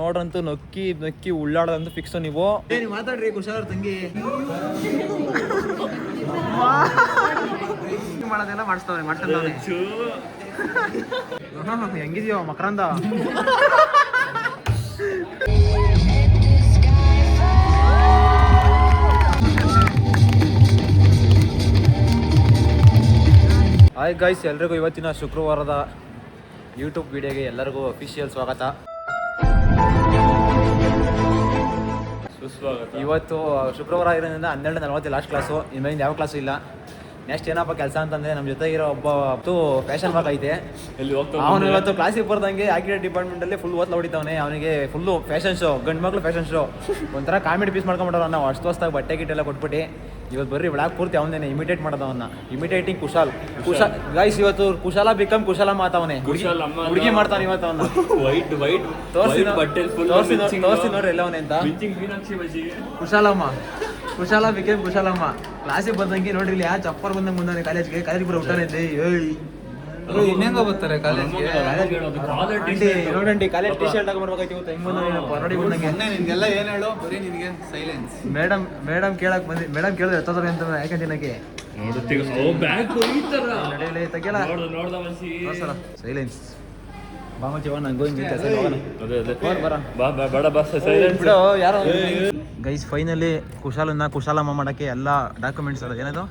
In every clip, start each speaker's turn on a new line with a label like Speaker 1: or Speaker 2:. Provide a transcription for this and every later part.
Speaker 1: ನೋಡ್ರಂತೂ ನಕ್ಕಿ ನಕ್ಕಿ ಉಳ್ಳಾಡದಂತ fix ನೀವು.
Speaker 2: ನೀವು ಮಾತಾಡ್ರಿ ಕುಶಾರ ತಂಗಿ. ಮಾಡೋದೆಲ್ಲ ಮಾಡಿಸ್ತವ್ರೆ ಮಾಡ್ಕೊಂಡವ್ರೆ. ಹೆಂಗಿದ್ಯೋ ಮಕರಂದ.
Speaker 1: ಹಾಯ್ ಗೈಸ್ ಎಲ್ರಿಗೂ ಇವತ್ತಿನ ಶುಕ್ರವಾರದ ಯೂಟ್ಯೂಬ್ ವಿಡಿಯೋಗೆ ಎಲ್ಲರಿಗೂ ಅಫಿಷಿಯಲ್ ಸ್ವಾಗತ.
Speaker 3: ಸುಸ್ವಾಗತ.
Speaker 1: ಇವತ್ತು ಶುಕ್ರವಾರ ಇರೋದ್ರಿಂದ ಹನ್ನೆರಡು ನಲ್ವತ್ತು ಲಾಸ್ಟ್ ಕ್ಲಾಸು ಇನ್ಮೇಲಿಂದ ಯಾವ ಕ್ಲಾಸು ಇಲ್ಲ. ನೆಕ್ಸ್ಟ್ ಏನಪ್ಪ ಕೆಲಸ ಅಂತಂದ್ರೆ ನಮ್ಮ ಜೊತೆಗಿರೋ ಒಬ್ಬ ಫ್ಯಾಷನ್ ವರ್ಕ್ ಐತೆ.
Speaker 3: ಎಲ್ಲಿ ಹೋಗ್ತಾ
Speaker 1: ಅವನು ಇವತ್ತು ಕ್ಲಾಸಿಗೆ ಬರ್ದಂಗೆ ಡಿಪಾರ್ಟ್ಮೆಂಟ್ ಅಲ್ಲಿ ಫುಲ್ ಓದ್ಲ ಹೊಡಿತಾವನೆ. ಅವನಿಗೆ ಫುಲ್ಲು ಫ್ಯಾಷನ್ ಶೋ ಗಂಡು ಮಕ್ಳು ಫ್ಯಾಷನ್ ಶೋ ಒಂಥರ ಕಾಮಿಡಿ ಪೀಸ್ ಮಾಡ್ಕೊಂಡ್ಬಿಟ್ಟವ್ರು ನಾವು ಅಷ್ಟು ಹೊಸ್ದಾಗಿ ಬಟ್ಟೆ ಗಿಟ್ಟೆಲ್ಲ ಕೊಟ್ಬಿಟ್ಟು ಇವತ್ತು ಬರ್ರಿ ಬ್ಲಾಕ್ ಪೂರ್ತಿ ಅವನೇನೆ ಇಮಿಟೇಟ್ ಮಾಡೋದು ಅವನ್ನ. ಇಮಿಟೇಟಿಂಗ್ ಕುಶಾಲ್. ಕುಶಾಲ್. ಗೈಸ್ ಇವತ್ತು ಕುಶಾಲ ಬಿಕಮ್ ಕುಶಾಲ ಮಾತಾವನೆ ಹುಡುಗಿ ಮಾಡ್ತಾನೆ ಇವತ್ತು ಅವನ್ನ.
Speaker 3: ವೈಟ್ ವೈಟ್
Speaker 1: ತೋರ್ಸಿ ತೋರಿಸಿ ತೋರಿಸಿ ನೋಡ್ರಿ ಎಲ್ಲ ಅವನೇ ಅಂತ.
Speaker 2: ಕುಶಾಲಮ್ಮ. ಕುಶಾಲ ಬಿಕಮ್ ಕುಶಾಲಮ್ಮ. ಕ್ಲಾಸಿಗೆ ಬಂದಂಗೆ ನೋಡ್ರಿ ಇಲ್ಲಿ ಯಾ ಚಪ್ಪರ್ ಬಂದಂಗೆ ಮುಂದಾನೆ ಕಾಲೇಜ್ಗೆ ಕಾಲೇಜ್ ಬರೋ ಹುಟ್ಟಾನೆ ಏಯ್.
Speaker 1: ಇನ್ನೇಂಗ ಬರ್ತಾರೆ
Speaker 3: ಕಾಲೇಜ್ಗೆ? ಕಾಲೇಜ್
Speaker 2: ಟಿ ಶರ್ಟ್ ಹಾಕೊಂಡ್ಬರ್ಬೇಕಾಯ್ತು ಇವತ್ತು ಹೆಂಗ್ ಬಂದ ನೋಡಿ ಬಂದಂಗೆ.
Speaker 4: ನಿನ್ಗೆಲ್ಲ ಏನ್ ಹೇಳು ಬರೀ ನಿನಗೆ ಸೈಲೆನ್ಸ್
Speaker 2: ಮೇಡಮ್ ಮೇಡಮ್ ಕೇಳಕ್ ಬಂದಿ ಮೇಡಮ್ ಕೇಳಿದ್ರೆ ಎತ್ತೋದ್ರೆ ಅಂತ ಯಾಕೆ ಸೈಲೆನ್ಸ್
Speaker 3: ಸೈಲೆನ್ಸ್
Speaker 2: ಗೈಸ್ ಫೈನಲಿ ಕುಶಾಲನ್ನ ಕುಶಾಲಮ್ಮ ಮಾಡಕ್ಕೆ ಎಲ್ಲ ಡಾಕ್ಯುಮೆಂಟ್ಸ್ ಅಲ್ಲ ಏನದು?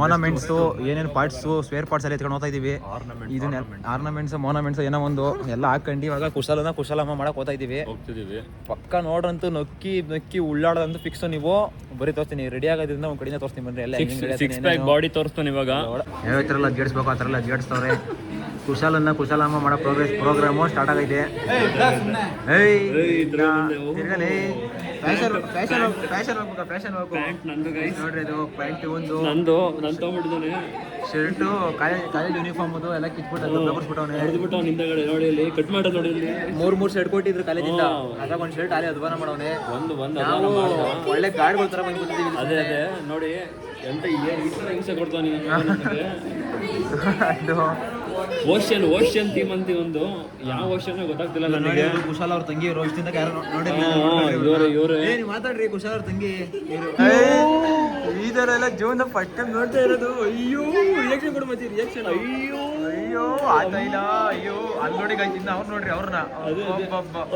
Speaker 2: ಮೋನಮೆಂಟ್ಸ್ ಏನೇನು ಪಾರ್ಟ್ಸ್ ಸ್ವೇರ್ ಪಾರ್ಟ್ಸ್ ಎಲ್ಲ ಎತ್ಕೊಂಡು ಹೋಗ್ತಾ ಇದೀವಿ. ಇದನ್ನ ಆರ್ನಮೆಂಟ್ಸ್ ಮೋನಮೆಂಟ್ಸ್ ಏನೋ ಒಂದು. ಎಲ್ಲ ಹಾಕೊಂಡು ಇವಾಗ ಕುಶಲನ ಕುಶಲಮ್ಮ ಮಾಡಕ್ ಹೋಗ್ತಾ ಇದೀವಿ.
Speaker 3: ಹೋಗ್ತಿದೀವಿ.
Speaker 1: ಪಕ್ಕ ನೋಡ್ರಂತೂ ನಕ್ಕಿ ನಕ್ಕಿ ಉಳ್ಳಾಡೋದಂತೂ ಫಿಕ್ಸ್ ನೀವು. ಬರೀ ತೋರಿಸ್ತೀನಿ ರೆಡಿ ಆಗೋದ್ರಿಂದ ಒಂದ್ ಕಡೆಯಿಂದ ತೋರಿಸ್ತೀನಿ ಬಂದ್ರೆ ಎಲ್ಲ.
Speaker 3: ಬಾಡಿ ತೋರಿಸ್ತಾನೆ ಇವಾಗ.
Speaker 2: ಯಾವ ಥರ ಎಲ್ಲ ಜೇಡಿಸ್ಬೇಕು ಆ ಥರ ಎಲ್ಲ ಜೇಡಿಸ್ತವ್ರೆ ಕುಶಾಲನ್ನ ಕುಶಾಲಮ್ಮ ಮಾಡೋ ಪ್ರೋಗ್ರೆಸ್ ಪ್ರೋಗ್ರಾಮು ಸ್ಟಾರ್ಟ್ ಆಗೈತೆ. ಏಯ್. ತಿರ್ಗಲೇ. ಫ್ಯಾಷನ್ ಫ್ಯಾಷನ್ ಫ್ಯಾಷನ್ ಹೋಗ್ಬೇಕು ಫ್ಯಾಷನ್ ಹೋಗ್ಬೇಕು
Speaker 3: ನಂದು ಗೈಸ್
Speaker 2: ನೋಡ್ರಿ ಇದು ಪ್ಯಾಂಟ್ ಒಂದು.
Speaker 3: ನಂದು ನಾನು ತಗೊಂಡ್ಬಿಟ್ಟಿದ್ದಾನೆ.
Speaker 2: ಶರ್ಟು ಕಾಲೇಜ್ ಕಾಲೇಜ್ ಯೂನಿಫಾರ್ಮ್ ಅದು ಎಲ್ಲ ಕಿತ್ಬಿಟ್ಟು ಬಿಟ್ಬಿಟ್ಟವನೆ
Speaker 3: ಹೊಡೆದ್ಬಿಟ್ಟು ಹಿಂದಗಡೆ ನೋಡಿ ಇಲ್ಲಿ ಕಟ್ ಮಾಡೋದು ನೋಡಿ ಇಲ್ಲಿ.
Speaker 1: ಮೂರ್ ಮೂರ್ ಶರ್ಟ್ ಕೊಟ್ಟಿದ್ರು ಕಾಲೇಜಿಂದ. ಅದಾಗ ಒಂದ್ ಶರ್ಟ್ ಅಲ್ಲಿ ಅದ್ವಾನ ಮಾಡವನೆ.
Speaker 3: ಒಂದು ಒಂದು
Speaker 1: ನಾವು ಒಳ್ಳೆ ಗಾಡಿಗಳ ತರ ಬಂದು ಕೂತಿದ್ದೀವಿ
Speaker 3: ಅದೇ ಅದೇ. ನೋಡಿ ಎಂತ ಏನ್ ಈ ತರ ಹಿಂಸೆ ಕೊಡ್ತಾನೆ
Speaker 2: ಇದು
Speaker 3: ಓಷನ್ ಓಷನ್ ಥೀಮ್ ಅಂತ ಒಂದು. ಯಾವ ಓಷನ್ ಗೊತ್ತಾಗ್ತಿಲ್ಲ ನನಗೆ.
Speaker 2: ಕುಶಾಲ್ ಅವ್ರ ತಂಗಿ ಇರೋ ಇಷ್ಟಿಂದ ಯಾರು
Speaker 3: ಇವ್ರೆ. ಇವರು
Speaker 2: ಏನ್ ಮಾತಾಡ್ರಿ ಕುಶಾಲ್ ಅವ್ರ ತಂಗಿ ಈ ತರ ಎಲ್ಲ ಜೀವನ ಫಸ್ಟ್ ಟೈಮ್ ನೋಡ್ತಾ ಇರೋದು. ಅಯ್ಯೋ ರಿಯಾಕ್ಷನ್ ಕೊಡು ಮತ್ತೆ ರಿಯಾಕ್ಷನ್ ಅಯ್ಯೋ. ಅಯ್ಯೋ ಆತ ಇಲ್ಲ ಅಯ್ಯೋ. ಅಲ್ಲಿ ನೋಡಿ ಇನ್ನ ಅವ್ರು ನೋಡ್ರಿ ಅವ್ರನ್ನ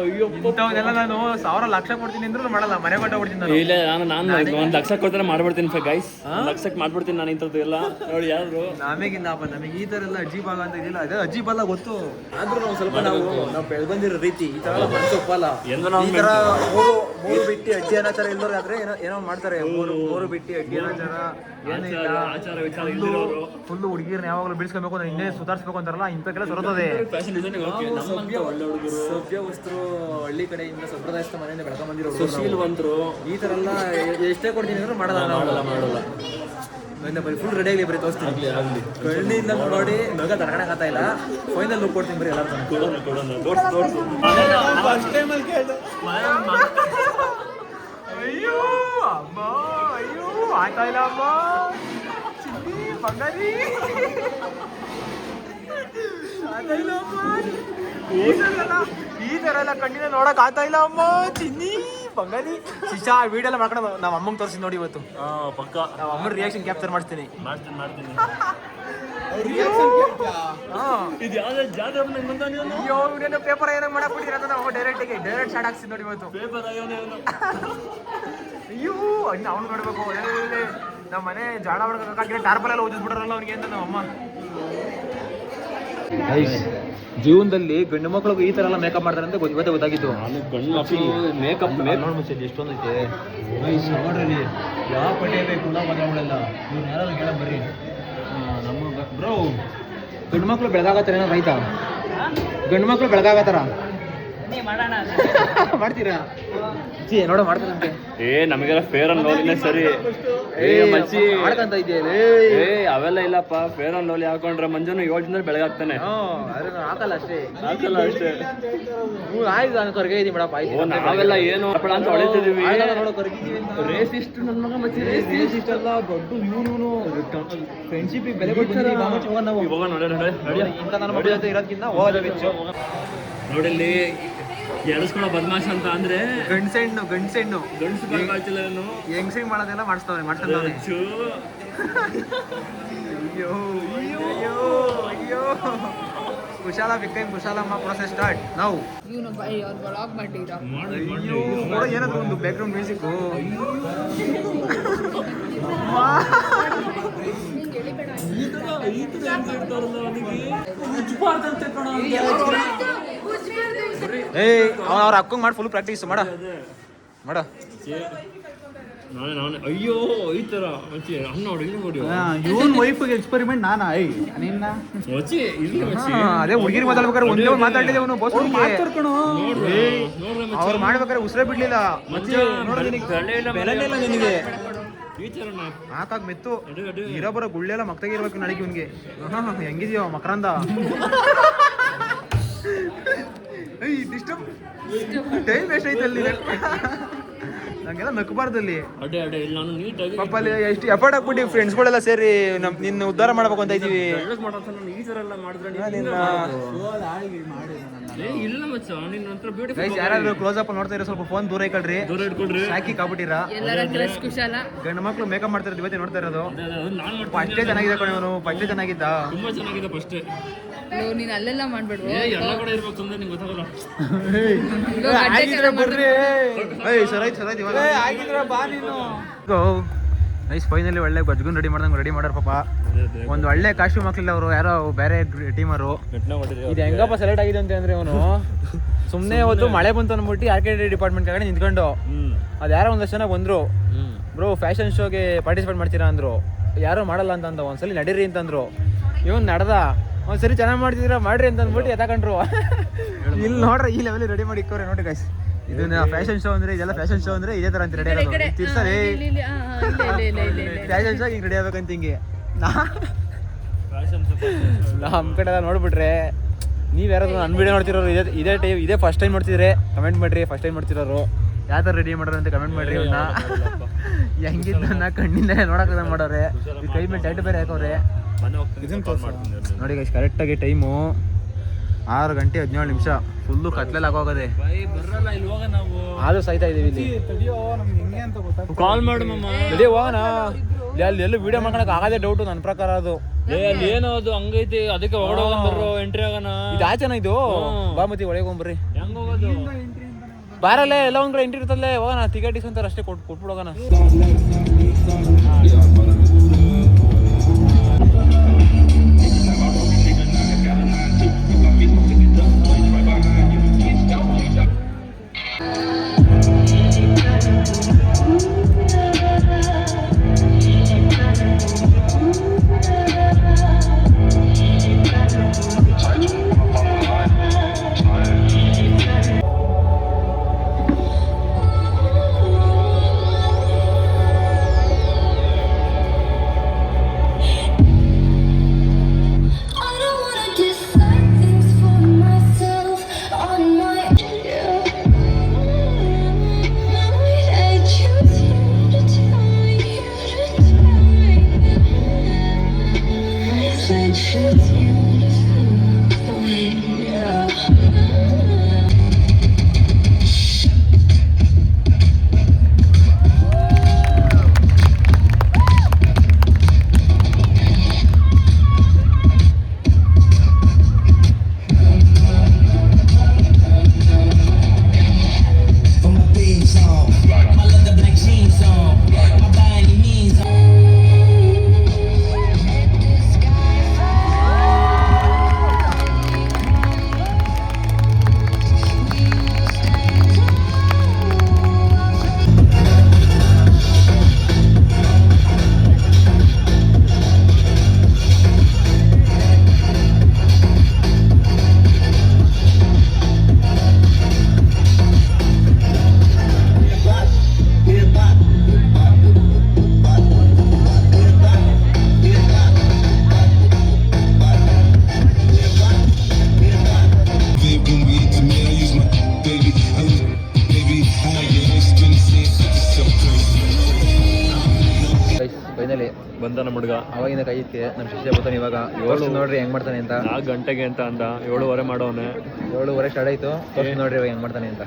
Speaker 3: ಅಯ್ಯೋ
Speaker 2: ಇಂಥವನ್ನೆಲ್ಲ ನಾನು ಸಾವಿರ ಲಕ್ಷ ಕೊಡ್ತೀನಿ ಅಂದ್ರೂ ಮಾಡಲ್ಲ ಮನೆ ಕೊಟ್ಟ ಕೊಡ್ತೀನಿ ನಾನು.
Speaker 3: ಇಲ್ಲ ನಾನು ನಾನು ಒಂದ್ ಲಕ್ಷ ಕೊಡ್ತಾರೆ ಮಾಡ್ಬಿಡ್ತೀನಿ ಗೈಸ್ ಲಕ್ಷಕ್ಕೆ ಮಾಡ್ಬಿಡ್ತೀನಿ ನಾನು ಇಂಥದ್ದು ಎಲ್ಲ. ನೋಡಿ ಯಾರು
Speaker 2: ನಮಗಿಲ್ಲಪ್ಪ ನಮಗೆ ಈ ತರ ಎಲ್ಲ ಅಜೀಬ್ ಆಗ ಅಂತ ಇದಿಲ್ಲ ಅದೇ ಅಜೀಬ್ ಅಲ್ಲ ಗೊತ್ತು. ಆದ್ರೂ ನಾವು ಸ್ವಲ್ಪ ನಾವು ನಾವು ಬೆಳೆದ್ ಬಂದಿರೋ ರೀತಿ ಈ ತರ ಬಂತು ಮನ್ಸು ಒಪ್ಪಲ್ಲ.
Speaker 3: ಎಂದು ನಾವು
Speaker 2: ಈ ತರ ಮೂರು ಮೂರು ಬಿಟ್ಟಿ ಅಜ್ಜಿ ಅನಾಚಾರ ಇಲ್ದವ್ರು ಆದ್ರೆ ಏನೋ ಏನೋ ಮಾಡ್ತಾರೆ. ಮೂರು ಮೂರು ಬಿಟ್ಟಿ ಅಜ್ಜಿ ಅನಾಚಾರ ಏನೂ ಇಲ್ಲ.
Speaker 3: ಆಚಾರ ವಿಚಾರ ಇಲ್ದಿರೋರು.
Speaker 2: ಫುಲ್ಲು ಹುಡುಗಿರ್ನ ಯಾವಾಗಲೂ ಬಿಡಿಸ್ಕೊಬೇಕು ಅಂದ್ರೆ ಇನ್ನೇ ಸುಧಾರಿಸ್ಬೇಕು ಅಂತಾರಲ್ಲ ಇಂಥಕ್ಕೆಲ್ಲ ಸೊರತದೆ.
Speaker 3: ಫ್ಯಾಷನ್ ಡಿಸೈನ್ ಓಕೆ ನಮ್ಮಂತ ಒಳ್ಳೆ ಹುಡುಗರು.
Speaker 1: ಸಭ್ಯ ವಸ್ತು ಹಳ್ಳಿ ಕಡೆಯಿಂದ ಸಂಪ್ರದಾಯಸ್ಥ ಮನೆಯಿಂದ ಬೆಳಕ ಬಂದಿರೋ
Speaker 3: ಸುಶೀಲವಂತರು
Speaker 1: ಈ ತರ ಎಲ್ಲ ಎಷ್ಟೇ ಕೊಡ್ತೀನಿ ಅಂದ್ರೆ ಮಾಡಲ್ಲ
Speaker 3: ಮಾಡಲ್ಲ ಮಾಡಲ್ಲ.
Speaker 1: ಬರೀ ಫುಲ್ ರೆಡಿ ಆಗಲಿ ಬರೀ ತೋರಿಸ್ತೀನಿ.
Speaker 3: ಆಗಲಿ
Speaker 1: ಕಣ್ಣಿಂದ ನೋಡಿ ನಗ ತಡ್ಕೊಳಕ್ಕಾಗ್ತಾ ಇಲ್ಲ. ಫೈನಲ್ ಲುಕ್ ಕೊಡ್ತೀನಿ ಬರೀ ಎಲ್ಲರೂ
Speaker 3: ಕೊಡೋಣ ಕೊಡೋಣ ತೋರ್ಸು ತೋರ್ಸು
Speaker 2: ಅಯ್ಯೋ ಅಮ್ಮ ಅಯ್ಯೋ ಆಯ್ತಾ ಇಲ್ಲ ಅಮ್ಮ? ಚಿನ್ನಿ ಬಂಗಾರಿ. ಈ ಥರ ಎಲ್ಲ- ಈ ತರ ಎಲ್ಲ ಕಣ್ಣಿನ ನೋಡಕ್ ಆಗ್ತಾ ಇಲ್ಲ ಅಮ್ಮ ಚಿನ್ನಿ ಬಂಗಾರಿ ಶಿಶಾ ವಿಡಿಯೋ ಎಲ್ಲ ಮಾಡ್ಕೊಂಡು ನಮ್ಮ ಅಮ್ಮಂಗೆ ತೋರಿಸಿ ನೋಡಿ ಇವತ್ತು.
Speaker 3: ಪಕ್ಕ.
Speaker 2: ನಮ್ಮ ಅಮ್ಮನ ರಿಯಾಕ್ಷನ್ ಕ್ಯಾಪ್ಚರ್ ಮಾಡ್ತೀನಿ.
Speaker 3: ಮಾಡ್ತೀನಿ ಮಾಡ್ತೀನಿ. ಇದು ಯಾವ್ದು ನೀನು?
Speaker 2: ಅಯ್ಯೋ ಪೇಪರ್ ಏನೋ ಮಾಡಕ್ ಬಿಟ್ಟಿರ ಅಂತ ನಾವು ಡೈರೆಕ್ಟಿಗೆ ಡೈರೆಕ್ಟ್ ಶಾರ್ಟ್ ಹಾಕ್ಸಿ ನೋಡಿ ಇವತ್ತು.
Speaker 3: ಪೇಪರ್
Speaker 2: ಅಯ್ಯೋ ಅಣ್ಣ ಅವ್ನು ನೋಡ್ಬೇಕು. ನಮ್ಮ ಮನೆ ಜಾಡ ಹೊಡ್ಕಾಕಿದ್ರೆ ಟಾರ್ಪಲ್ ಎಲ್ಲ ಓದಿಸ್ಬಿಟ್ರಲ್ಲ ಅವ್ನಿಗೆ ಅಂತ ನಮ್ಮ ಅಮ್ಮ. ಜೀವನದಲ್ಲಿ ಗಂಡು ಮಕ್ಕಳು ಈ ತರ ಎಲ್ಲ ಮೇಕಪ್ ಮಾಡ್ತಾರೆ ಅಂತ ಇವತ್ತೇ ಗೊತ್ತಾಗಿತ್ತು.
Speaker 3: ಮಕ್ಕಳು ಮೇಕಪ್
Speaker 2: ನೋಡ್ ಮುಚ್ಚಿ ಎಷ್ಟೊಂದೈತೆ. ನೋಡ್ರಿ ಯಾವ ಪಟ್ಟೆ ಬೇಕು ನಾವು ಬಂದವಳೆಲ್ಲ ಇವ್ರು ಯಾರು ಕೇಳ ಬರ್ರಿ. ನಮ್ಮ ಬ್ರೋ ಗಂಡು ಮಕ್ಳು ಬೆಳಗಾಗತ್ತಾರ ಏನೋ ರೈತ. ಗಂಡು ಮಕ್ಕಳು ಬೆಳಗಾಗತ್ತಾರ ಮಾಡ್ತೀರಾ? ನೋಡ ಮಾಡ್ತಾರಂತೆ
Speaker 3: ಏ ನಮಗೆಲ್ಲ ಫೇರ್ ಅಂಡ್ ಲವ್ಲಿನೇ ಸರಿ. ಏ ಮಚ್ಚಿ
Speaker 2: ಮಾಡ್ಕಂತ ಇದೆಯೇ
Speaker 3: ಏ ಅವೆಲ್ಲ ಇಲ್ಲಪ್ಪ ಫೇರ್ ಅಂಡ್ ಲವ್ಲಿ ಹಾಕೊಂಡ್ರೆ ಮಂಜುನು ಏಳು ದಿನದಲ್ಲಿ ಬೆಳಗಾಗ್ತಾನೆ
Speaker 2: ಹಾಕಲ್ಲ ಅಷ್ಟೇ.
Speaker 3: ಹಾಕಲ್ಲ ಅಷ್ಟೇ.
Speaker 2: ಹ್ಞೂ ಆಯ್ತು ನಾನು ಕರ್ಗೆ ಇದೀನಿ ಮೇಡಪ್ಪ ಆಯ್ತು
Speaker 3: ನಾವೆಲ್ಲ ಏನು ಅಂತ ಹೊಳಿತಿದೀವಿ
Speaker 2: ನೋಡು ಕರ್ಗಿದೀವಿ
Speaker 3: ರೇಸಿಸ್ಟ್ ನನ್ನ ಮಗ ಮಚ್ಚಿ
Speaker 2: ರೇಸಿಸ್ಟ್ ಅಲ್ಲ ದೊಡ್ಡ ಇವನು ಫ್ರೆಂಡ್ಶಿಪ್ ಬೆಲೆ ಕೊಡ್ತಾರೆ ಹೋಗೋಣ ನಾವು.
Speaker 3: ನೋಡಿ ನೋಡಿ
Speaker 2: ಇಂಥ ನನ್ನ ಜೊತೆ ಹೋಗೋದೇ
Speaker 3: ನೋಡಿಲ್ಲಿ ಎಡಸ್ಕೊಳ ಬದಮಾಶ ಅಂತ ಅಂದ್ರೆ
Speaker 2: ಗಂಡ್ಸೆಣ್ಣು ಗಂಡ್ಸೆಣ್ಣು
Speaker 3: ಗಂಡ್ಸು ಕಾಳ್ತಿಲ್ಲ ನಾನು
Speaker 2: ಹೆಂಗ್ಸ್ರಿಗೆ ಮಾಡೋದೆಲ್ಲ ಮಾಡಿಸ್ತವ್ರೆ
Speaker 3: ಚೂ
Speaker 2: ಅಯ್ಯೋ ಅಯ್ಯೋ ಅಯ್ಯೋ ಕುಶಾಲ ಬಿಕ್ಕೈಮ್ ಕುಶಾಲಮ್ಮ ಪ್ರೊಸೆಸ್ ಸ್ಟಾರ್ಟ್ ನಾವು
Speaker 1: ಇವನು ಅವ್ರು ಬ್ಲಾಗ್ ಮಾಡಿರೋ
Speaker 2: ಅಯ್ಯೋ ನೋಡು ಏನಾದ್ರು ಒಂದು ಬ್ಯಾಕ್ಗ್ರೌಂಡ್ ಮ್ಯೂಸಿಕ್ ಏಯ್ ಅವ್ನ ಅವ್ರ ಅಕ್ಕಂಗ್ ಮಾಡಿ ಫುಲ್ ಪ್ರಾಕ್ಟೀಸ್ ಮಾಡ. ಮಾಡ.
Speaker 3: ಅಯ್ಯೋ ಈ ತರ. ಮಚ್ಚಿ ಅಣ್ಣ ಹುಡುಗಿ ನೋಡಿ.
Speaker 4: ಇವನ್ ವೈಫ್ಗೆ ಎಕ್ಸ್ಪೆರಿಮೆಂಟ್ ನಾನಾ? ಐ ನಿನ್ನ?
Speaker 3: ಮಚ್ಚಿ ಇಲ್ಲಿ ಮಚ್ಚಿ.
Speaker 2: ಅದೇ ಹುಡುಗಿರ್ ಮಾತಾಡ್ಬೇಕಾದ್ರೆ ಒಂದೇ ಒಂದು ಮಾತಾಡಿದೆ ಅವನು ಬೋಸ್
Speaker 4: ಮಾತಾಡ್ಕಣೋ
Speaker 3: ನೋಡ್ರ. ನೋಡ್ರ ಮಚ್ಚಿ.
Speaker 2: ಅವ್ರು ಮಾಡ್ಬೇಕಾದ್ರೆ ಉಸಿರೇ ಬಿಡ್ಲಿಲ್ಲ.
Speaker 3: ಮಚ್ಚಿ
Speaker 2: ನಿನಗೆ. ಹಾಕಾಗ್ ಮೆತ್ತು. ಇರೋ ಬರೋ ಗುಳ್ಳೆಲ್ಲ ಮಕ್ತಾಗಿರ್ಬೇಕು ನಡಿಗೆ ಇವ್ನಿಗೆ. ಹೆಂಗಿದ್ಯೋ ಮಕರಂದ. ಡಿಸ್ಟರ್ಬ್ ಟೈಮ್ ವೇಸ್ಟ್ ಐತೆ ಅಲ್ಲಿ ನಂಗೆಲ್ಲ ನಕ್ಕಬಾರ್ದು ಅಲ್ಲಿ
Speaker 3: ಅಡೆ ಅಡೆ ಇಲ್ಲ ನಾನು ನೀಟಾಗಿ
Speaker 2: ಪಾಪ ಅಲ್ಲಿ ಎಷ್ಟು ಎಫರ್ಟ್ ಹಾಕ್ಬಿಟ್ಟು ಫ್ರೆಂಡ್ಸ್ಗಳೆಲ್ಲ ಸೇರಿ ನಮ್ ನಿನ್ನ ಉದ್ಧಾರ ಮಾಡ್ಬೇಕು ಅಂತ ಇದೀವಿ
Speaker 3: ಈ ಥರ ಎಲ್ಲ ಮಾಡಿದ್ರೆ
Speaker 2: ಗೈಸ್ ಯಾರಾದ್ರೂ ಕ್ಲೋಸ್ ಅಪ್ ನೋಡ್ತಾ ಇರೋ ಸ್ವಲ್ಪ ಫೋನ್ ದೂರ ಇಕ್ಕಳ್ರಿ.
Speaker 3: ದೂರ ಇಟ್ಕೊಳ್ರಿ.
Speaker 2: ಸಾಕಿ ಕಾಬಿಟ್ಟಿರ
Speaker 1: ಎಲ್ಲರ ಕ್ರಶ್ ಕುಶಾಲ.
Speaker 2: ಗಂಡು ಮಕ್ಳು ಮೇಕಪ್ ಮಾಡ್ತಿರೋದು ಇವತ್ತೇ ನೋಡ್ತಾ ಇರೋದು.
Speaker 3: ಅದೇ ಅದೇ ಅದು ನಾನ್ ಮಾಡ್ತೀನಿ
Speaker 2: ಫಸ್ಟೇ ಚೆನ್ನಾಗಿದೆ ಕಣ ಅವನು ಫಸ್ಟೇ ಚೆನ್ನಾಗಿದ್ದ.
Speaker 3: ತುಂಬಾ ಚೆನ್ನಾಗಿದೆ ಫಸ್ಟ್
Speaker 1: ನೀನ್ ಅಲ್ಲೆಲ್ಲ ಮಾಡ್ಬೇಡ್ವು?
Speaker 3: ಏ ಎಲ್ಲ ಕಡೆ ಇರ್ಬೇಕು ಅಂದ್ರೆ ನಿಂಗೆ ಗೊತ್ತಾಗಲ್ಲ.
Speaker 2: ಏಯ್ ಸರೈತ್ ಸರೈತ್ ಇವಾಗ.
Speaker 4: ಆಗಿದ್ರ ಬಾ ನೀನು.
Speaker 2: ನೈಸ್ ಫೈನಲಿ ಒಳ್ಳೆ ಗಜ್ಗುನ್ ರೆಡಿ ಮಾಡ್ದಂಗೆ ರೆಡಿ ಮಾಡ್ಯಾರ ಪಾಪ. ಒಂದು ಒಳ್ಳೆ ಕಾಸ್ಟ್ಯೂಮ್ ಹಾಕ್ಲಿಲ್ಲ ಅವರು ಯಾರೋ ಬೇರೆ ಟೀಮರು ಇದು ಹೆಂಗಪ್ಪ ಸೆಲೆಕ್ಟ್ ಆಗಿದೆ ಅಂತ ಅಂದ್ರೆ ಅವನು? ಸುಮ್ಮನೆ ಇವತ್ತು ಮಳೆ ಬಂತು ಅಂದ್ಬಿಟ್ಟು ಆರ್ಕೆಡ್ ಡಿಪಾರ್ಟ್ಮೆಂಟ್ ಕಡೆ ನಿಂತ್ಕೊಂಡು? ಅದ್ ಯಾರೋ ಒಂದಷ್ಟು ಜನ ಬಂದ್ರು. ಬ್ರೋ ಫ್ಯಾಷನ್ ಶೋಗೆ ಪಾರ್ಟಿಸಿಪೇಟ್ ಮಾಡ್ತೀರಾ ಅಂದ್ರು. ಯಾರು ಮಾಡಲ್ಲ ಅಂತ ಅಂದ ಒಂದ್ಸಲಿ ನಡೀರಿ ಅಂತಂದ್ರು ಇವನ್ ನಡ್ದ. ಒಂದ್ಸರಿ ಚೆನ್ನಾಗಿ ಮಾಡ್ತಿದ್ರ ಮಾಡ್ರಿ ಅಂತ ಅಂದ್ಬಿಟ್ಟು ಎತ್ತಾಕೊಂಡ್ರು. ಇಲ್ಲಿ ನೋಡ್ರಿ ಈ ಲೆವೆಲ್ ರೆಡಿ ಮಾಡಿ ಇಕ್ಕವ್ರೆ ನೋಡಿ ಗೈಸ್ ಇದನ್ನ ಫ್ಯಾಷನ್ ಶೋ ಅಂದ್ರೆ ಇದೆಲ್ಲ ಫ್ಯಾಷನ್ ಶೋ ಅಂದ್ರೆ ಇದೇ ತರ ಅಂತ ರೆಡಿ ಆಗೋದು ತಿರ್ಸರಿ. ಫ್ಯಾಷನ್ ಶೋ ಹಿಂಗೆ ರೆಡಿ ಆಗ್ಬೇಕಂತ ಹಿಂಗೆ. ನಾ
Speaker 3: ಫ್ಯಾಷನ್
Speaker 2: ನಮ್ಮ ಕಡೆ ಎಲ್ಲ ನೋಡ್ಬಿಟ್ರೆ ನೀವು ಯಾರಾದ್ರೂ ನನ್ನ ವಿಡಿಯೋ ನೋಡ್ತಿರೋರು ಇದೇ ಇದೇ ಟೈಮ್ ಇದೇ ಫಸ್ಟ್ ಟೈಮ್ ನೋಡ್ತಿದ್ರೆ ಕಮೆಂಟ್ ಮಾಡ್ರಿ ಫಸ್ಟ್ ಟೈಮ್ ನೋಡ್ತಿರೋರು. ಯಾವ ಥರ ರೆಡಿ ಮಾಡೋರು ಅಂತ ಕಮೆಂಟ್ ಮಾಡ್ರಿ ಅವನ್ನ ಹೆಂಗಿದ್ದನ್ನ ಕಣ್ಣಿಂದ ನೋಡಕ್ ಮಾಡೋರೆ. ಕೈ ಮೇಲೆ ಟೈಟ್ ಬೇರೆ ಹಾಕವ್ರೆ
Speaker 3: ಮನೆ ಹೋಗ್ತೀನಿ ಕಾಲ್
Speaker 2: ನೋಡಿ ಗೈಸ್ ಕರೆಕ್ಟಾಗಿ ಟೈಮು ಆರು ಗಂಟೆ ಹದಿನೇಳು ನಿಮಿಷ. ಫುಲ್ಲು ಕತ್ಲೆಲ್ಲ ಆಗೋಗದೆ
Speaker 3: ಬೈ ಬರಲ್ಲ ಇಲ್ಲಿ ಹೋಗ ನಾವು.
Speaker 2: ಆದ್ರೂ ಸಾಯ್ತಾ ಇದೀವಿ ಇಲ್ಲಿ.
Speaker 4: ತಡಿಯೋ ನಮ್ಗೆ ಹೆಂಗೆ ಅಂತ ಗೊತ್ತಾಗ್ತದೆ
Speaker 3: ಕಾಲ್ ಮಾಡು
Speaker 2: ಅದೇ ಹೋಗೋಣ. ಇಲ್ಲಿ ಅಲ್ಲಿ ಎಲ್ಲೂ ವಿಡಿಯೋ ಮಾಡ್ಕೊಳಕ್ ಆಗದೆ ಡೌಟ್ ನನ್ನ ಪ್ರಕಾರ ಅದು.
Speaker 3: ಏ ಅಲ್ಲಿ ಏನೋ ಅದು ಹಂಗೈತಿ. ಅದಕ್ಕೆ ಬರ್ರೋ ಎಂಟ್ರಿ ಆಗೋಣ.
Speaker 2: ಇದು ಆಚೆನ ಇದು?
Speaker 3: ಬಾ
Speaker 2: ಮತ್ತೆ ಒಳಗೆ ಹೋಗ್ಬರ್ರಿ.
Speaker 3: ಹೆಂಗ್ ಹೋಗೋದು?
Speaker 2: ಬಾರಲ್ಲೇ ಎಲ್ಲ ಒಂದ್ ಕಡೆ ಎಂಟ್ರಿ ಇರ್ತಲ್ಲೇ ಹೋಗೋಣ. ಟಿಕೆಟ್ ಇಸ್ಕೊಂತಾರೆ ಅಷ್ಟೇ ಕೊಟ್ಟು ಕೊಟ್ಬಿಡು
Speaker 3: ಹುಡುಗ.
Speaker 4: ಅವಾಗಿಂದ ಕೈ ಇತ್ತೆ. ನಮ್ಮ ಶಿಷ್ಯ ಬರ್ತಾನೆ ಇವಾಗ. ಏಳು ನೋಡ್ರಿ ಹೆಂಗ್ ಮಾಡ್ತಾನೆ ಅಂತ.
Speaker 3: ನಾಲ್ಕು ಗಂಟೆಗೆ ಅಂತ ಅಂದ. ಏಳುವರೆ ಮಾಡೋನೆ.
Speaker 4: ಏಳುವರೆ ಸ್ಟಾರ್ಟ್ ಆಯ್ತು. ನೋಡ್ರಿ ಇವಾಗ ಹೆಂಗ್ ಮಾಡ್ತಾನೆ ಅಂತ.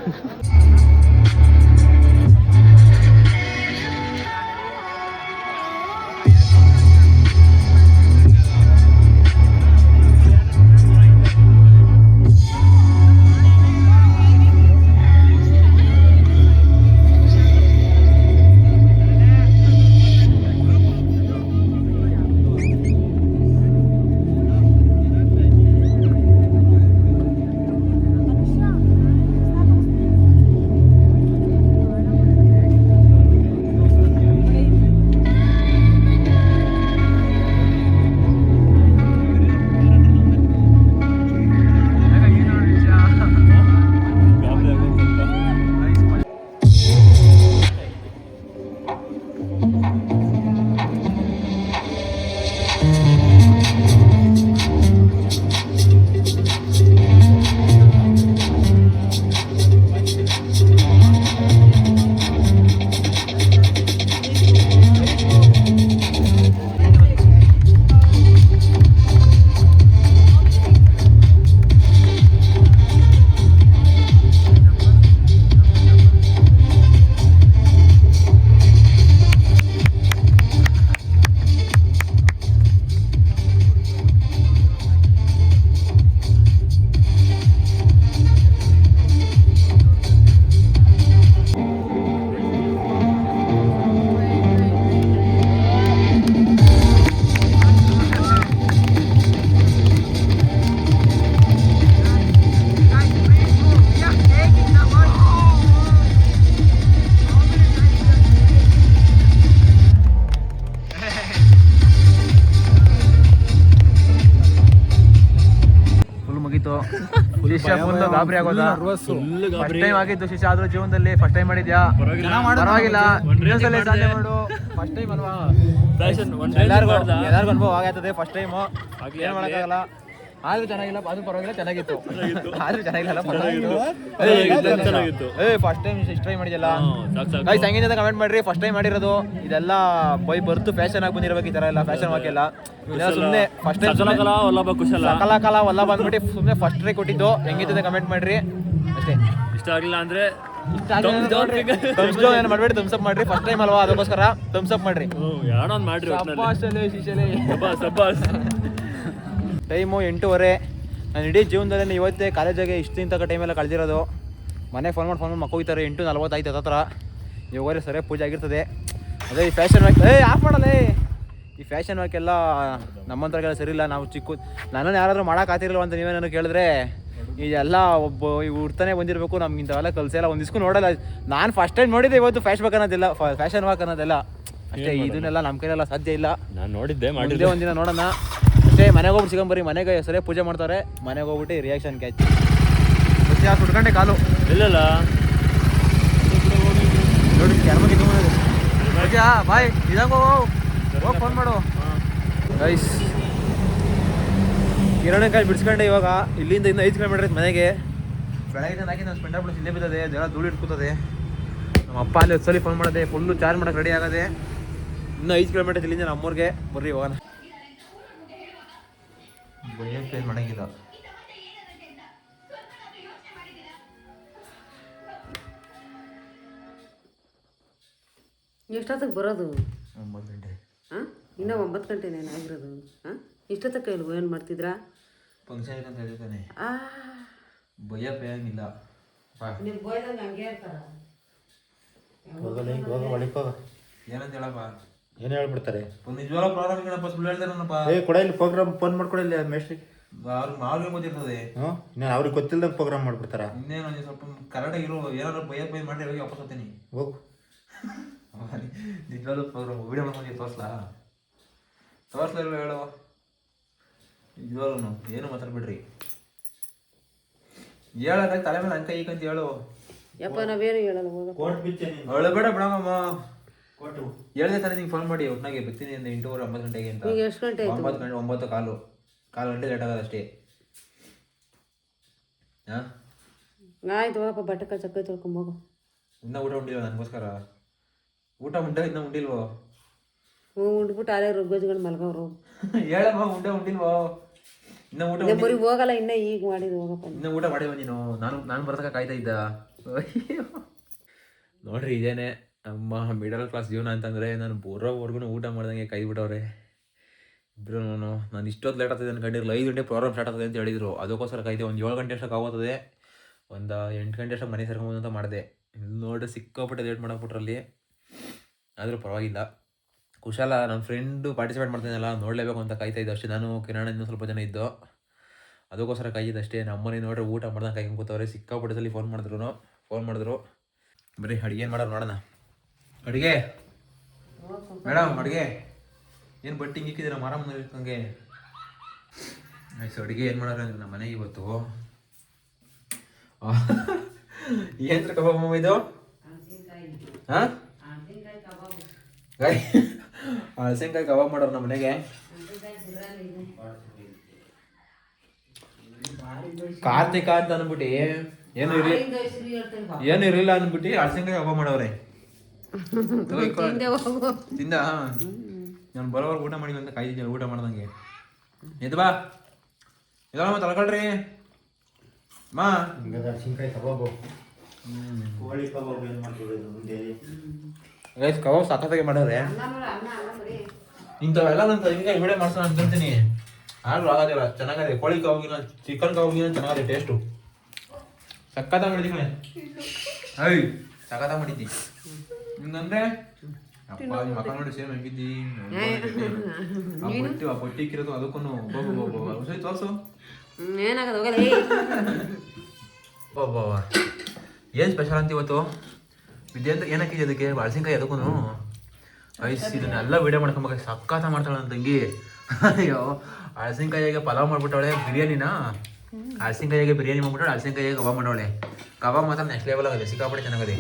Speaker 4: ಮುಗೀತು ಶಿಷ್ಯ ಫುಲ್ ಗಾಬರಿ ಆಗೋದ? ಫಸ್ಟ್ ಟೈಮ್ ಆಗಿದ್ದು ಶಿಷ್ಯ ಆದ್ರೂ ಜೀವನದಲ್ಲಿ ಫಸ್ಟ್ ಟೈಮ್ ಮಾಡಿದ್ಯಾ? ಪರವಾಗಿಲ್ಲ. ಇನ್ನೊಂದ್ಸಲ ಸಾಧನೆ ಮಾಡು. ಫಸ್ಟ್ ಟೈಮ್ ಅಲ್ವಾ?
Speaker 2: ಎಲ್ಲರಿಗೂ ಎಲ್ಲರಿಗೂ ಅನುಭವ ಆಗತ್ತದೆ ಫಸ್ಟ್ ಟೈಮ್ ಏನ್ ಮಾಡೋಕ್ಕಾಗಲ್ಲ? ಆದ್ರೂ ಚೆನ್ನಾಗಿಲ್ಲ ಅದು ಪರವಾಗಿಲ್ಲ ಚೆನ್ನಾಗಿತ್ತು. ಆದ್ರೂ ಚೆನ್ನಾಗಿಲ್ಲ
Speaker 3: ಚೆನ್ನಾಗಿತ್ತು.
Speaker 2: ಏ ಫಸ್ಟ್ ಟೈಮ್ ಇಷ್ಟು ಟ್ರೈ
Speaker 3: ಮಾಡಿದಲ್ಲ
Speaker 2: ಗೈಸ್ ಹಂಗಿಂದ ಕಮೆಂಟ್ ಮಾಡ್ರಿ. ಫಸ್ಟ್ ಟೈಮ್ ಮಾಡಿರೋದು. ಇದೆಲ್ಲ ಬೈ ಬರ್ತು ಫ್ಯಾಷನ್ ಆಗಿ ಬಂದಿರಬೇಕು ಈ ತರ ಎಲ್ಲ ಫ್ಯಾಷನ್ ವಾಕೆಲ್ಲ ಸುಮ್ಮನೆ ಫಸ್ಟ್ ಟೈಮ್
Speaker 3: ಕಲಾ
Speaker 2: ಕಲಾ ವಲ್ಲ ಬಂದ್ಬಿಟ್ಟು ಸುಮ್ಮನೆ ಫಸ್ಟ್ ಟ್ರೈ ಕೊಟ್ಟಿದ್ದು. ಹೆಂಗಿರ್ತದೆ ಕಮೆಂಟ್ ಮಾಡ್ರಿ. ಅಷ್ಟೇ.
Speaker 3: ಇಷ್ಟ ಆಗಿಲ್ಲ ಅಂದ್ರೆ
Speaker 2: ಏನು ಮಾಡ್ಬೇಡಿ ಥಮ್ಸ್ ಅಪ್ ಮಾಡ್ರಿ. ಫಸ್ಟ್ ಟೈಮ್ ಅಲ್ವಾ? ಅದಕ್ಕೋಸ್ಕರ ಥಮ್ಸ್ ಅಪ್ ಮಾಡ್ರಿ.
Speaker 3: ಮಾಡ್ರಿ
Speaker 2: ಟೈಮು ಎಂಟೂವರೆ. ನಾನು ಇಡೀ ಜೀವನದಲ್ಲಿ ಇವತ್ತೇ ಕಾಲೇಜಿಗೆ ಇಷ್ಟು ಇಂಥ ಟೈಮೆಲ್ಲ ಕಳೆದಿರೋದು. ಮನೆಗೆ ಫೋನ್ ಮಾಡಿ ಫೋನ್ ಮಾಡಿ ಮಕ್ಕೋಗ್ತಾರೆ ಎಂಟು ನಲ್ವತ್ತೈದು ಹತ್ರ ಇವಾಗ ಸರಿಯಾಗಿ ಪೂಜೆ ಆಗಿರ್ತದೆ. ಅದೇ ಈ ಫ್ಯಾಷನ್ ವಾಕ್ ಏ ಆಫ್ ಮಾಡಲ್ಲ. ಈ ಫ್ಯಾಷನ್ ವಾಕೆಲ್ಲ ನಮ್ಮಂಥವ್ರಿಗೆಲ್ಲ ಸರಿ ಇಲ್ಲ. ನಾವು ಚಿಕ್ಕ ನನ್ನನ್ನು ಯಾರಾದರೂ ಮಾಡೋಕ್ಕಾತಿರಲ್ಲ ಅಂತ ನೀವೇನೂ ಕೇಳಿದ್ರೆ ಇದೆಲ್ಲ ಒಬ್ಬ ಈ ಹುಡ್ತಾನೆ ಬಂದಿರಬೇಕು. ನಮ್ಗೆ ಇಂಥವೆಲ್ಲ ಕಲ್ಸೆಲ್ಲ ಒಂದು ದಿಸ್ಕು ನೋಡಲ್ಲ. ನಾನು ಫಸ್ಟ್ ಟೈಮ್ ನೋಡಿದ್ದೆ ಇವತ್ತು ಫ್ಯಾಷನ್ ವಾಕ್ ಅನ್ನೋದಿಲ್ಲ. ಫ್ಯಾಷನ್ ವಾಕ್ ಅನ್ನೋದೆಲ್ಲ. ಅಷ್ಟೇ ಇದನ್ನೆಲ್ಲ ನಮ್ಮ ಕೈಲೆಲ್ಲ ಸಾಧ್ಯ ಇಲ್ಲ.
Speaker 3: ನಾನು ನೋಡಿದ್ದೆ ಮಾಡಿದ್ದೆ
Speaker 2: ಒಂದಿನ ನೋಡೋಣ. ಅಷ್ಟೇ ಮನೆಗೆ ಹೋಗ್ಬಿಟ್ಟು ಸಿಗಂಬರಿ ಮನೆಗೆ ಸರಿಯಾಗಿ ಪೂಜೆ ಮಾಡ್ತಾರೆ. ಮನೆಗೆ ಹೋಗ್ಬಿಟ್ಟು ರಿಯಾಕ್ಷನ್ ಕ್ಯಾಚ್ ಮತ್ತೆ ಸುಟ್ಕೊಂಡೆ ಕಾಲು?
Speaker 3: ಇಲ್ಲಲ್ಲ.
Speaker 2: ನೋಡಿ ಬಾಯ್ ಇದಾಗ ಹೋಗಿ. ಫೋನ್ ಮಾಡು. ಗೈಸ್ ಕಿರಣಕಾಯಿ ಬಿಡಿಸ್ಕೊಂಡೆ ಇವಾಗ. ಇಲ್ಲಿಂದ ಇನ್ನೂ ಐದು ಕಿಲೋಮೀಟರ್ ಐತೆ ಮನೆಗೆ. ಬೆಳಗ್ಗೆ ಹಾಕಿ ನಾನು ಸ್ಪೆಂಡರ್ ಬಿಡಿಸಿ ಇಲ್ಲೇ ಬಿದ್ದದೆ ಜನ ಧೂಳು ಇಟ್ಕೋತದೆ ನಮ್ಮ ಅಪ್ಪ ಅಲ್ಲಿ ಸಲ ಫೋನ್ ಮಾಡದೆ ಫುಲ್ಲು ಚಾರ್ಜ್ ಮಾಡಕ್ಕೆ ರೆಡಿ ಆಗದೆ. ಇನ್ನೂ ಐದು ಕಿಲೋಮೀಟರ್ ಇಲ್ಲಿಂದ ನಮ್ಮೂರಿಗೆ. ಬರ್ರಿ ಹೋಗೋಣ. ಬೈಯಕ್ಕೆ ಏನು ಮಾಡಂಗಿಲ್ಲ
Speaker 5: ಎಷ್ಟೊತ್ತಿಗೆ ಬರೋದು?
Speaker 2: ಒಂಬತ್ತು ಗಂಟೆ.
Speaker 5: ಹಾಂ? ಇನ್ನೂ ಒಂಬತ್ತು ಗಂಟೆನೇನು ಆಗಿರೋದು? ಹಾಂ? ಇಷ್ಟೊತ್ತಕ್ಕೆ ಇಲ್ಲಿ ಏನು ಮಾಡ್ತಿದ್ರಾ?
Speaker 2: ಫಂಕ್ಷನ್ ಅಂತ ಹೇಳ್ತಾನೆ
Speaker 5: ಆ.
Speaker 2: ಬೈಯಕ್ಕೆ ಬೇಯಂಗಿಲ್ಲ
Speaker 5: ನೀವು ಬೋಯ್ದಂಗೆ ಹಂಗೆ ಇರ್ತಾರ.
Speaker 2: ಏನಂತ ಹೇಳಪ್ಪ?
Speaker 6: ಏನು ಹೇಳ್ಬಿಡ್ತಾರೆ?
Speaker 2: ಒಂದು ನಿಜವಾಗ್ಲೂ ಪ್ರಾಬ್ಲಮ್ ಏನಪ್ಪ ಸುಳ್ಳು ಹೇಳ್ತಾರನಪ್ಪ
Speaker 6: ಏ ಕೊಡ ಇಲ್ಲಿ ಪ್ರೋಗ್ರಾಮ್ ಫೋನ್ ಮಾಡ್ಕೊಡಿಲ್ಲ ಮೇಸ್ಟ್ರಿಗೆ
Speaker 2: ಅವ್ರು ಅವ್ರಿಗೆ ಗೊತ್ತಿರ್ತದೆ.
Speaker 6: ಹ್ಞೂ ಇನ್ನೇನು ಅವ್ರಿಗೆ ಗೊತ್ತಿಲ್ಲದ ಪ್ರೋಗ್ರಾಮ್ ಮಾಡ್ಬಿಡ್ತಾರ?
Speaker 2: ಇನ್ನೇನು ಸ್ವಲ್ಪ ಕರೆಕ್ಟಾಗಿ ಇರೋ ಏನಾದ್ರು ಭಯ ಬೈ ಮಾಡಿ ಹೋಗಿ ವಾಪಸ್ ಹೋಗ್ತೀನಿ.
Speaker 6: ಹೋಗು.
Speaker 2: ನಿಜವಾಗ್ಲೂ ಪ್ರೋಗ್ರಾಮ್ ವಿಡಿಯೋ ಮಾಡ್ಕೊಂಡು ತೋರಿಸ್ಲಾ? ತೋರಿಸ್ಲಾ ಇಲ್ವಾ ಹೇಳು. ನಿಜವಾಗ್ಲೂ ಏನು ಮಾತಾಡ್ಬಿಡ್ರಿ? ಹೇಳಕ್ಕೆ ತಲೆ ಮೇಲೆ ಅಂಕ ಈಗಂತ ಹೇಳು.
Speaker 5: ಯಪ್ಪ ನಾವೇನು ಹೇಳಲ್ಲ ಹೋಗ
Speaker 6: ಕೋರ್ಟ್ ಬಿಚ್ಚೆ ನೀನು.
Speaker 2: ಅಳಬೇಡ ಬಿಡಮ್ಮ. ಹೇಳ್ದೆ ತಾನೇ ನಿಂಗೆ ಫೋನ್ ಮಾಡಿ ಒಟ್ನಾಗೆ ಬರ್ತೀನಿ ಅಂತ ಎಂಟೂವರೆ ಒಂಬತ್ತು ಗಂಟೆಗೆ ಅಂತ.
Speaker 5: ಈಗ ಎಷ್ಟು ಗಂಟೆ ಆಯ್ತು?
Speaker 2: ಒಂಬತ್ತು ಗಂಟೆ ಒಂಬತ್ತು ಕಾಲು. ಕಾಲು ಗಂಟೆ ಲೇಟ್ ಆಗದ ಅಷ್ಟೇ. ಹಾಂ?
Speaker 5: ಆಯ್ತು ಹೋಗಪ್ಪ ಬಟ್ಟೆ ಕಚ್ಚಕ್ಕೆ ತೊಳ್ಕೊಂಬೋಗು
Speaker 2: ಇನ್ನೂ ಊಟ ಉಂಡಿಲ್ವ ನನಗೋಸ್ಕರ? ಊಟ ಉಂಡೆ ಇನ್ನೂ ಉಂಡಿಲ್ವೋ?
Speaker 5: ಹ್ಞೂ ಉಂಡ್ಬಿಟ್ಟು ಅಲ್ಲೇ ರುಬ್ಬಜ್ಗಳು ಮಲ್ಗವ್ರು
Speaker 2: ಹೇಳಮ್ಮ ಉಂಡೆ ಉಂಡಿಲ್ವೋ? ಇನ್ನ ಊಟ
Speaker 5: ಬರೀ ಹೋಗಲ್ಲ ಇನ್ನ ಈಗ ಮಾಡಿದ್ ಹೋಗಪ್ಪ
Speaker 2: ಇನ್ನ ಊಟ ಮಾಡಿ ನೀನು? ನಾನು ನಾನು ಬರ್ತಕ್ಕ ಕಾಯ್ತಾ ಇದ್ದ. ನೋಡ್ರಿ ಇದೇನೆ. ನಮ್ಮ ಮಿಡಲ್ ಕ್ಲಾಸ್ ಜೀವನ ಅಂತಂದರೆ ನಾನು ಬರೋವರೆಗೂ ಊಟ ಮಾಡ್ದಂಗೆ ಕೈ ಬಿಟ್ಟವ್ರೆ. ಇಬ್ಬರು ನಾನು ನಾನು ಇಷ್ಟೊತ್ತು ಲೇಟ್ ಆಗ್ತದೆ ಅನ್ಕೊಂಡಿರಲಿಲ್ಲ ಐದು ಗಂಟೆ ಪ್ರೋಗ್ರಾಮ್ ಸ್ಟಾರ್ಟ್ ಆಗ್ತದೆ ಅಂತ ಹೇಳಿದ್ರು. ಅದಕ್ಕೋಸ್ಕರ ಕೈದೆ ಒಂದು ಏಳು ಗಂಟೆ ಅಷ್ಟಕ್ಕೆ ಆಗೋತದೆ ಒಂದು ಎಂಟು ಗಂಟೆ ಅಷ್ಟಕ್ಕೆ ಮನೆ ಸರ್ಕೊಂಬೋದು ಅಂತ ಮಾಡಿದೆ. ನೋಡ್ರಿ ಸಿಕ್ಕಾಪಟ್ಟೆ ಲೇಟ್ ಮಾಡೋಕ್ಬಿಟ್ರಲ್ಲಿ ಆದರೂ ಪರವಾಗಿಲ್ಲ. ಕುಶಾಲ ನನ್ನ ಫ್ರೆಂಡು ಪಾರ್ಟಿಸಿಪೇಟ್ ಮಾಡ್ತಾನಲ್ಲ ನೋಡಲೇಬೇಕು ಅಂತ ಕಾಯ್ತಾ ಇದ್ದೆ ಅಷ್ಟೇ. ನಾನು, ಕಿರಣ ಇನ್ನೂ ಸ್ವಲ್ಪ ಜನ ಇದ್ದು. ಅದಕ್ಕೋಸ್ಕರ ಕಾಯ್ದಿದ್ದು ಅಷ್ಟೇ. ನಮ್ಮನೆ ನೋಡ್ರಿ ಊಟ ಮಾಡ್ದಂಗೆ ಕಾಯ್ಕೊಂಡು ಕೂತವ್ರೆ ಸಿಕ್ಕಾಪಟ್ಟೆ ಸಲ ಫೋನ್ ಮಾಡಿದ್ರು. ಫೋನ್ ಮಾಡಿದ್ರು. ಬರೀ ಅಡುಗೆ ಏನು ಮಾಡೋರು ನೋಡೋಣ. ಅಡುಗೆ? ಮೇಡಮ್ ಅಡುಗೆ? ಏನು ಬಟ್ಟಿ ಹಿಂಗಿಕ್ಕಿದ್ದೀರ ಮರ ಮುಂದೆ ಹಂಗೆ ಆಯ್ತು ಅಡುಗೆ ಏನು ಮಾಡೋರು ಅಂದ್ರೆ ನಮ್ಮ ಮನೆಗೆ ಇವತ್ತು? ಏನು ಕಬಾಬ್ ಅಮ್ಮ ಇದು? ಹಾಂ ಕಬಾಬ್ ಮಾಡೋರು ನಮ್ಮ ಮನೆಗೆ. ಕಾರ್ತಿಕ ಅಂತ ಅಂದ್ಬಿಟ್ಟು ಏನು ಇರ್ಲಿ ಏನು ಇರಲಿಲ್ಲ ಅಂದ್ಬಿಟ್ಟು ಹಳಸೆಕಾಯಿ ಕಬಾಬ್ ಮಾಡವ್ರೆ ತಗೋ ಇಕ್ಕೋ. ತಿಂದ ನಾನು ಬರೋವರೆಗೆ ಊಟ ಮಾಡಿಲ್ಲ ಅಂತ ಕಾಯ್ದಿದ್ದೆ ಊಟ ಮಾಡ್ದಂಗೆ ಎದ್ದು ಬಾ. ಇದಮ್ಮ ತಳ್ಕೊಳ್ರಿ ಮಾ
Speaker 6: ಹಿಂಗದ ಶಿಂಕಾಯಿ ಕಬಾಬು. ಕೋಳಿ ಕಬಾಬ್ ಏನು ಮಾಡ್ಕೊಳ್ಳೋದು ಮುಂದೆ
Speaker 2: ಗೈಸ್ ಕಬಾಬ್ ಸಖತ್ತಾಗಿ ಮಾಡವ್ರೆ ಇಂಥವೆಲ್ಲ ನಾನು ಹಿಂಗೆ ವಿಡಿಯೋ ಮಾಡ್ಸೋಣ ಅನ್ಕೊಂತೀನಿ ಆದ್ರೂ ಆಗೋದಿಲ್ಲ ಚೆನ್ನಾಗಿದೆ. ಕೋಳಿ ಕಬಾಬ್ಗಿನ ಚಿಕನ್ ಕಬಾಬ್ಗಿನ ಚೆನ್ನಾಗಿದೆ ಟೇಸ್ಟು ಸಕ್ಕತ್ತಾಗಿ ಮಾಡಿದ್ದೀನಿ ಕಣೆ. ಐ ಸಖತ್ತ ಮಾಡಿದ್ದಿ. ಹಿಂಗಂದ್ರೆ ಅಪ್ಪ ನಿಮ್ಮ ನೋಡಿ ಸೇಮ್ ಹೆಂಗಿದ್ದಿ? ಆ ಬೊಟ್ಟಿ ಆ ಬೊಟ್ಟಿ ಇಕ್ಕಿರೋದು ಅದಕ್ಕೂ ಔಷಧಿ ತೋರ್ಸು.
Speaker 5: ಏನಾಗದ ಹೋಗಲ್ಲ
Speaker 2: ಬಾಬಾ ಏನು ಸ್ಪೆಷಲ್ ಅಂತ ಇವತ್ತು? ವಿದ್ಯೆ ಅಂತ ಏನಕ್ಕಿದೆ ಅದಕ್ಕೆ ಬಾಳ್ಸಿನ್ಕಾಯಿ ಅದಕ್ಕೂ ಐಸ್ ಇದನ್ನೆಲ್ಲ ವಿಡಿಯೋ ಮಾಡ್ಕೊಂಬ ಸಕ್ಕತ್ತ ಮಾಡ್ತಾಳೆ ನನ್ನ ತಂಗಿ. ಅಯ್ಯೋ ಹಳಸಿನ್ಕಾಯಿಗೆ ಪಲಾವ್ ಮಾಡ್ಬಿಟ್ಟವಳೆ ಬಿರಿಯಾನಿನ? ಹಳಸಿನ್ಕಾಯಿಗೆ ಬಿರಿಯಾನಿ ಮಾಡ್ಬಿಟ್ಟು ಹಳಸಿನ್ಕಾಯಿಗೆ ಕಬಾಬ್ ಮಾಡೋಳೆ. ಕಬಾಬ್ ಮಾತ್ರ ನೆಕ್ಸ್ಟ್ ಲೆವೆಲ್ ಆಗಿದೆ ಸಿಕ್ಕಾಪಟ್ಟೆ ಚೆನ್ನಾಗಿದೆ.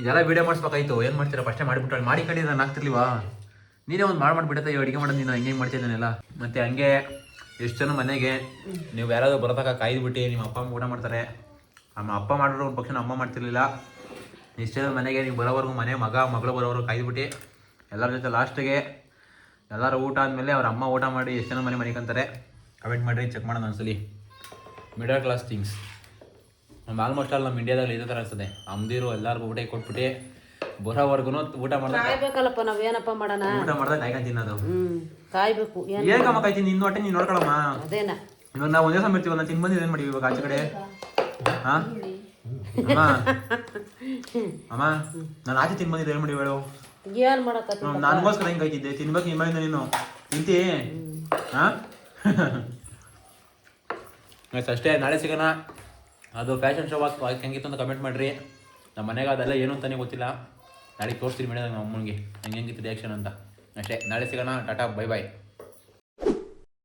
Speaker 2: ಇದೆಲ್ಲ ವಿಡಿಯೋ ಮಾಡಿಸ್ಬೇಕಾಯ್ತು. ಏನು ಮಾಡ್ತೀರಾ? ಫಸ್ಟೇ ಮಾಡಿಬಿಟ್ಟು ಮಾಡಿ ಕಡೆ ನಾನು ಆಗ್ತಿರ್ಲಿವಾ ನೀನೇ ಒಂದು ಮಾಡಿ ಮಾಡ್ಬಿಟ್ಟೆ ಅಡುಗೆ ಮಾಡೋದು ನೀನು, ಹಂಗೆ ಮಾಡ್ತಿದ್ದಾನೆಲ್ಲ ಮತ್ತೆ ಹಂಗೆ ಎಷ್ಟು ಜನ ಮನೆಗೆ ನೀವು ಯಾರಾದ್ರೂ ಬರೋದಾಗ ಕಾಯ್ದುಬಿಟ್ಟು ನಿಮ್ಮ ಅಪ್ಪ ಅಮ್ಮ ಊಟ ಮಾಡ್ತಾರೆ. ನಮ್ಮ ಅಪ್ಪ ಮಾಡಿದ್ರು ಒಂದು ಪಕ್ಷ ಅಮ್ಮ ಮಾಡ್ತಿರ್ಲಿಲ್ಲ. ಎಷ್ಟು ಜನ ಮನೆಗೆ ನೀವು ಬರೋವರೆಗೂ ಮನೆ ಮಗ, ಮಗಳು ಬರೋವರೆಗೂ ಕಾಯ್ದುಬಿಟ್ಟು ಎಲ್ಲರ ಜೊತೆ ಲಾಸ್ಟಿಗೆ ಎಲ್ಲರೂ ಊಟ ಆದಮೇಲೆ ಅವ್ರ ಅಮ್ಮ ಊಟ ಮಾಡಿ ಎಷ್ಟು ಜನ ಮನೆ ಮನೆಗಂತಾರೆ ಕಮೆಂಟ್ ಮಾಡಿ ಚೆಕ್ ಮಾಡೋಣ ಒಂದ್ಸಲಿ. ಮಿಡಲ್ ಕ್ಲಾಸ್ ಥಿಂಗ್ಸ್ ನಮ್ಮ ಆಲ್ಮೋಸ್ಟ್ ಆಲ್ ನಮ್ಮ ಇಂಡಿಯಾದಲ್ಲಿ ಇದೇ ಥರ ಅನ್ಸುತ್ತೆ. ಅಮ್ದಿರು ಎಲ್ಲರಿಗೂ ಊಟ ಕೊಟ್ಬಿಟ್ಟು ಬರೋವರೆಗೂ ಊಟ ಮಾಡ್ದಾಗ
Speaker 5: ಕಾಯ್ಬೇಕಲ್ಲಪ್ಪ ನಾವ್ ಏನಪ್ಪ ಮಾಡೋಣ?
Speaker 2: ಊಟ ಮಾಡ್ದಾಗ ಕಾಯ್ಕೊಂಡು ತಿನ್ನೋದು.
Speaker 5: ಹ್ಮ್ ಕಾಯ್ಬೇಕು ಏನ್
Speaker 2: ಏನಕ್ಕಮ್ಮ ಕಾಯ್ತೀನಿ ನಿನ್ನ ಹೊಟ್ಟೆ ನೀನು ನೋಡ್ಕೊಳಮ್ಮ.
Speaker 5: ಅದೇನ?
Speaker 2: ಇವಾಗ ನಾವು ಒಂದೇ ಸಮಯ ಇರ್ತೀವಲ್ಲ ತಿನ್ ಬಂದು ಏನು ಮಾಡಿವಿ ಇವಾಗ ಆಚೆ ಕಡೆ? ಹಾ? ಅಮ್ಮ. ಅಮ್ಮ ನಾನು ಆಚೆ ತಿನ್ ಬಂದಿದ್ದೆ ಏನು ಮಾಡಿವಿ ಹೇಳು?
Speaker 5: ಏನ್ ಮಾಡಕತ್ತಿ?
Speaker 2: ನನಗೋಸ್ಕರ ಹೆಂಗೆ ಕಾಯ್ತಿದ್ದೆ ತಿನ್ಬೇಕು ನಿಮ್ಮಿಂದ ನೀನು. ತಿಂತಿ? ಹಾ? ಆಯ್ತು ಅಷ್ಟೇ ನಾಳೆ ಸಿಗೋಣ. ಅದು ಫ್ಯಾಷನ್ ಶೋ ಹೆಂಗಿತ್ತು ಅಂತ ಕಮೆಂಟ್ ಮಾಡಿರಿ. ನಮ್ಮ ಮನೆಗೆ ಅದೆಲ್ಲ ಏನು ಅಂತಾನೆ ಗೊತ್ತಿಲ್ಲ. ನಾಳೆ ತೋರಿಸ್ತೀನಿ ಮೇಡಮ್ ನಮ್ಮ ಅಮ್ಮನಿಗೆ ಹೆಂಗೆ ಹೆಂಗಿತ್ತು ರಿಯಾಕ್ಷನ್ ಅಂತ. ಅಷ್ಟೇ. ನಾಳೆ ಸಿಗೋಣ. Tata bye bye